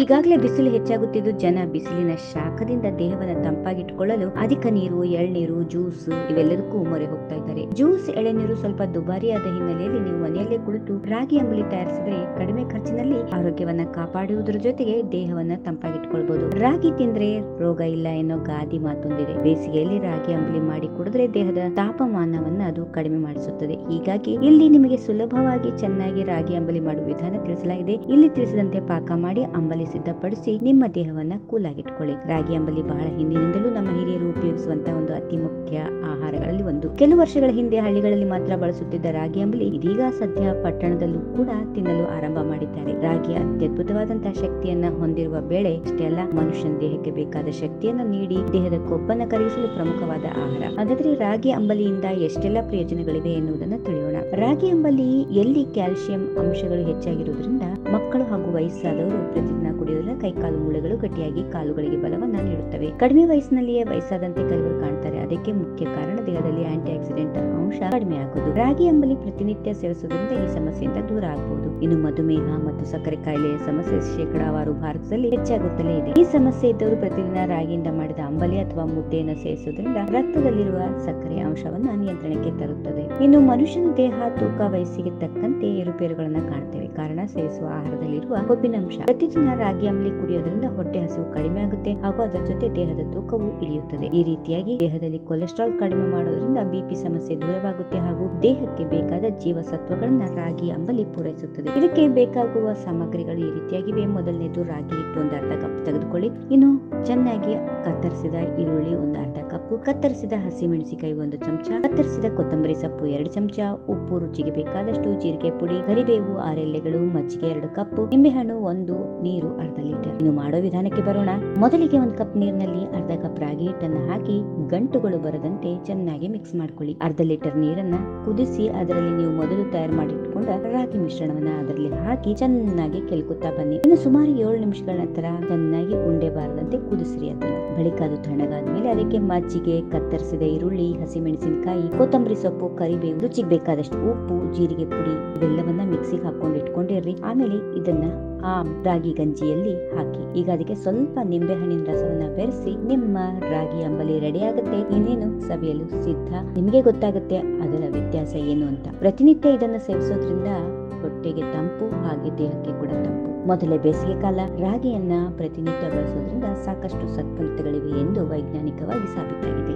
ಈಗಾಗಲೇ ಬಿಸಿಲು ಹೆಚ್ಚಾಗುತ್ತಿದ್ದು ಜನ ಬಿಸಿಲಿನ ಶಾಖದಿಂದ ದೇಹವನ್ನು ತಂಪಾಗಿಟ್ಟುಕೊಳ್ಳಲು ಅಧಿಕ ನೀರು, ಎಳ್ನೀರು, ಜ್ಯೂಸ್ ಇವೆಲ್ಲದಕ್ಕೂ ಮೊರೆ ಹೋಗ್ತಾ ಇದ್ದಾರೆ. ಜ್ಯೂಸ್, ಎಳೆನೀರು ಸ್ವಲ್ಪ ದುಬಾರಿಯಾದ ಹಿನ್ನೆಲೆಯಲ್ಲಿ ನೀವು ಮನೆಯಲ್ಲೇ ಕುಳಿತು ರಾಗಿ ಅಂಬಲಿ ತಯಾರಿಸಿದ್ರೆ ಕಡಿಮೆ ಖರ್ಚಿನಲ್ಲಿ ಆರೋಗ್ಯವನ್ನ ಕಾಪಾಡುವುದರ ಜೊತೆಗೆ ದೇಹವನ್ನ ತಂಪಾಗಿಟ್ಟುಕೊಳ್ಬಹುದು ರಾಗಿ ತಿಂದ್ರೆ ರೋಗ ಇಲ್ಲ ಎನ್ನೋ ಗಾದಿ ಮಾತೊಂದಿದೆ. ಬೇಸಿಗೆಯಲ್ಲಿ ರಾಗಿ ಅಂಬಲಿ ಮಾಡಿ ಕುಡಿದ್ರೆ ದೇಹದ ತಾಪಮಾನವನ್ನ ಅದು ಕಡಿಮೆ ಮಾಡಿಸುತ್ತದೆ. ಹೀಗಾಗಿ ಇಲ್ಲಿ ನಿಮಗೆ ಸುಲಭವಾಗಿ ಚೆನ್ನಾಗಿ ರಾಗಿ ಅಂಬಲಿ ಮಾಡುವ ವಿಧಾನ ತಿಳಿಸಲಾಗಿದೆ. ಇಲ್ಲಿ ತಿಳಿಸಿದಂತೆ ಪಾಕ ಮಾಡಿ ಅಂಬಲಿ ಸಿದ್ಧಪಡಿಸಿ ನಿಮ್ಮ ದೇಹವನ್ನ ಕೂಲ್ ಆಗಿಟ್ಕೊಳ್ಳಿ ರಾಗಿ ಅಂಬಲಿ ಬಹಳ ಹಿಂದಿನಿಂದಲೂ ನಮ್ಮ ಹಿರಿಯರು ಉಪಯೋಗಿಸುವಂತಹ ಒಂದು ಅತಿ ಮುಖ್ಯ ಆಹಾರಗಳಲ್ಲಿ ಒಂದು ಕೆಲವು ವರ್ಷಗಳ ಹಿಂದೆ ಹಳ್ಳಿಗಳಲ್ಲಿ ಮಾತ್ರ ಬಳಸುತ್ತಿದ್ದ ರಾಗಿ ಅಂಬಲಿ ಇದೀಗ ಸದ್ಯ ಪಟ್ಟಣದಲ್ಲೂ ಕೂಡ ತಿನ್ನಲು ಆರಂಭ ಮಾಡಿದ್ದಾರೆ. ರಾಗಿ ಅತ್ಯದ್ಭುತವಾದಂತಹ ಶಕ್ತಿಯನ್ನ ಹೊಂದಿರುವ ಬೆಳೆ ಇಷ್ಟೇ ಅಲ್ಲ, ಮನುಷ್ಯನ ದೇಹಕ್ಕೆ ಬೇಕಾದ ಶಕ್ತಿಯನ್ನ ನೀಡಿ ದೇಹದ ಕೊಬ್ಬನ್ನ ಕರಗಿಸಲು ಪ್ರಮುಖವಾದ ಆಹಾರ. ಹಾಗಾದ್ರೆ ರಾಗಿ ಅಂಬಲಿಯಿಂದ ಎಷ್ಟೆಲ್ಲ ಪ್ರಯೋಜನಗಳಿವೆ ಎನ್ನುವುದನ್ನು ತಿಳಿಯೋಣ. ರಾಗಿ ಅಂಬಲಿ ಎಲ್ಲಿ ಕ್ಯಾಲ್ಸಿಯಂ ಅಂಶಗಳು ಹೆಚ್ಚಾಗಿರುವುದರಿಂದ ಮಕ್ಕಳು ಹಾಗೂ ವಯಸ್ಸಾದವರು ಪ್ರತಿದಿನ ಕುಡಿಯುವುದರ ಕೈಕಾಲು ಮೂಳೆಗಳು ಗಟ್ಟಿಯಾಗಿ ಕಾಲುಗಳಿಗೆ ಬಲವನ್ನ ನೀಡುತ್ತವೆ. ಕಡಿಮೆ ವಯಸ್ಸಿನಲ್ಲಿಯೇ ವಯಸ್ಸಾದಂತೆ ಕೈಗಳು ಕಾಣ್ತಾರೆ. ಅದಕ್ಕೆ ಮುಖ್ಯ ಕಾರಣ ದೇಹದಲ್ಲಿ ಆಂಟಿ ಆಕ್ಸಿಡೆಂಟ್ ಅಂಶ ಕಡಿಮೆ ಆಗುವುದು. ರಾಗಿ ಅಂಬಲಿ ಪ್ರತಿನಿತ್ಯ ಸೇವಿಸುವುದರಿಂದ ಈ ಸಮಸ್ಯೆಯಿಂದ ದೂರ ಆಗಬಹುದು ಇನ್ನು ಮಧುಮೇಹ ಮತ್ತು ಸಕ್ಕರೆ ಕಾಯಿಲೆಯ ಸಮಸ್ಯೆ ಶೇಕಡಾವಾರು ಭಾರತದಲ್ಲಿ ಹೆಚ್ಚಾಗುತ್ತಲೇ ಇದೆ. ಈ ಸಮಸ್ಯೆ ಇದ್ದವರು ಪ್ರತಿದಿನ ರಾಗಿಯಿಂದ ಮಾಡಿದ ಅಂಬಲಿ ಅಥವಾ ಮುದ್ದೆಯನ್ನು ಸೇವಿಸುವುದರಿಂದ ರಕ್ತದಲ್ಲಿರುವ ಸಕ್ಕರೆ ಅಂಶವನ್ನು ನಿಯಂತ್ರಣಕ್ಕೆ ತರುತ್ತದೆ. ಇನ್ನು ಮನುಷ್ಯನ ದೇಹ ತೂಕ ವಯಸ್ಸಿಗೆ ತಕ್ಕಂತೆ ಏರುಪೇರುಗಳನ್ನು ಕಾಣ್ತೇವೆ. ಕಾರಣ, ಸೇವಿಸುವ ಆಹಾರದಲ್ಲಿರುವ ಕೊಬ್ಬಿನ ಅಂಶ. ಪ್ರತಿದಿನ ರಾಗಿ ಅಂಬಲಿ ಕುಡಿಯೋದ್ರಿಂದ ಹೊಟ್ಟೆ ಹಸಿವು ಕಡಿಮೆ ಆಗುತ್ತೆ ಹಾಗೂ ಅದರ ಜೊತೆ ದೇಹದ ತೂಕವು ಇಳಿಯುತ್ತದೆ. ಈ ರೀತಿಯಾಗಿ ದೇಹದಲ್ಲಿ ಕೊಲೆಸ್ಟ್ರಾಲ್ ಕಡಿಮೆ ಮಾಡೋದ್ರಿಂದ ಬಿಪಿ ಸಮಸ್ಯೆ ದೂರವಾಗುತ್ತೆ ಹಾಗೂ ದೇಹಕ್ಕೆ ಬೇಕಾದ ಜೀವಸತ್ವಗಳನ್ನ ರಾಗಿ ಅಂಬಲಿ ಪೂರೈಸುತ್ತದೆ. ಇದಕ್ಕೆ ಬೇಕಾಗುವ ಸಾಮಗ್ರಿಗಳು ಈ ರೀತಿಯಾಗಿವೆ. ಮೊದಲನೇದು ರಾಗಿ ಹಿಟ್ಟು ಒಂದು ಅರ್ಧ ಕಪ್ ತೆಗೆದುಕೊಳ್ಳಿ. ಇನ್ನು ಚೆನ್ನಾಗಿ ಕತ್ತರಿಸಿದ ಈರುಳ್ಳಿ, ಒಂದು ಅರ್ಧ ಕಪ್ ಕತ್ತರಿಸಿದ ಹಸಿ ಮೆಣಸಿನಕಾಯಿ ಒಂದು ಚಮಚ, ಕತ್ತರಿಸಿದ ಕೊತ್ತಂಬರಿ ಸೊಪ್ಪು ಎರಡು ಚಮಚ, ಉಪ್ಪು ರುಚಿಗೆ ಬೇಕಾದಷ್ಟು ಜೀರಿಗೆ ಪುಡಿ, ಕರಿಬೇವು ಆರೆಲ್ಲೆಗಳು ಮಜ್ಜಿಗೆ ಎರಡು ಕಪ್ ನಿಂಬೆಹಣ್ಣು ಒಂದು, ನೀರು ಅರ್ಧ ಲೀಟರ್. ಇನ್ನು ಮಾಡೋ ವಿಧಾನಕ್ಕೆ ಬರೋಣ. ಮೊದಲಿಗೆ ಒಂದು ಕಪ್ ನೀರಿನಲ್ಲಿ ಅರ್ಧ ಕಪ್ ರಾಗಿ ಹಿಟ್ಟನ್ನು ಹಾಕಿ ಗಂಟುಗಳು ಬರದಂತೆ ಚೆನ್ನಾಗಿ ಮಿಕ್ಸ್ ಮಾಡ್ಕೊಳ್ಳಿ. ಅರ್ಧ ಲೀಟರ್ ನೀರನ್ನ ಕುದಿಸಿ ಅದರಲ್ಲಿ ನೀವು ಮೊದಲು ತಯಾರು ಮಾಡಿಟ್ಕೊಂಡ ರಾಗಿ ಮಿಶ್ರಣವನ್ನ ಅದರಲ್ಲಿ ಹಾಕಿ ಚೆನ್ನಾಗಿ ಕೆಲ್ಕುತ್ತಾ ಬನ್ನಿ. ಇನ್ನು ಸುಮಾರು ಏಳು ನಿಮಿಷಗಳ ನಂತರ ಚೆನ್ನಾಗಿ ಉಂಡೆ ಬಾರದಂತೆ ಕುದಿಸಿರಿ ಅದನ್ನ. ಬಳಿಕ ಅದು ತಣ್ಣಗಾದ್ಮೇಲೆ ಅದಕ್ಕೆ ಮಜ್ಜಿಗೆ ಕತ್ತರಿಸಿದ ಈರುಳ್ಳಿ, ಹಸಿಮೆಣಸಿನಕಾಯಿ, ಕೊತ್ತಂಬರಿ ಸೊಪ್ಪು, ಕರಿಬೇವು ರುಚಿಗೆ ಬೇಕಾದಷ್ಟು ಉಪ್ಪು, ಜೀರಿಗೆ ಪುಡಿ, ಬೆಲ್ಲವನ್ನ ಮಿಕ್ಸಿಗೆ ಹಾಕೊಂಡು ಇಟ್ಕೊಂಡಿರ್ರಿ. ಆಮೇಲೆ ಇದನ್ನ ಆ ರಾಗಿ ಗಂಜಿಯಲ್ಲಿ ಹಾಕಿ. ಈಗ ಅದಕ್ಕೆ ಸ್ವಲ್ಪ ನಿಂಬೆ ಹಣ್ಣಿನ ರಸವನ್ನ ಬೆರೆಸಿ ನಿಮ್ಮ ರಾಗಿ ಅಂಬಲಿ ರೆಡಿ ಆಗುತ್ತೆ. ಇನ್ನೇನು ಸವಿಯಲು ಸಿದ್ಧ ನಿಮಗೆ ಗೊತ್ತಾಗುತ್ತೆ ಅದರ ವ್ಯತ್ಯಾಸ ಏನು ಅಂತ. ಪ್ರತಿನಿತ್ಯ ಇದನ್ನ ಸೇವಿಸೋದ್ರಿಂದ ಹೊಟ್ಟೆಗೆ ತಂಪು ಹಾಗೆ ದೇಹಕ್ಕೆ ಕೂಡ ತಂಪು. ಮೊದಲೇ ಬೇಸಿಗೆ ಕಾಲ. ರಾಗಿಯನ್ನ ಪ್ರತಿನಿತ್ಯ ಬಳಸೋದ್ರಿಂದ ಸಾಕಷ್ಟು ಸತ್ಫಲಿತಗಳಿವೆ ಎಂದು ವೈಜ್ಞಾನಿಕವಾಗಿ ಸಾಬೀತಾಗಿದೆ